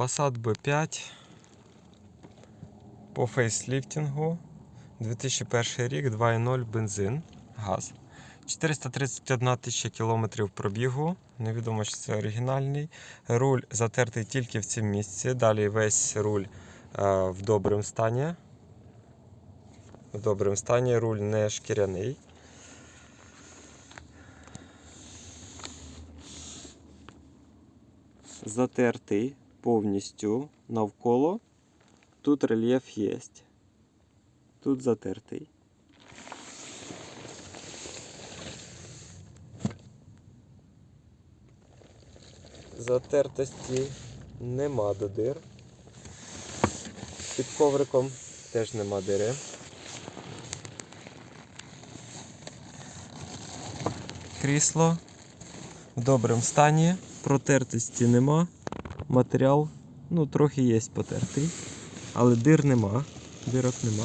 Passat B5 по фейсліфтингу 2001 рік, 2.0 бензин, газ. 431 тисяча кілометрів пробігу. Невідомо, чи це оригінальний. Руль затертий тільки в цьому місці. Далі весь руль е, в доброму стані. В доброму стані руль не шкіряний. Затертий повністю навколо. Тут рельєф є. Тут затертий. Затертості нема до дир. Під ковриком теж нема дири. Крісло в доброму стані, протертості нема. Матеріал, ну, трохи є потертий, але дир нема. Дирок нема.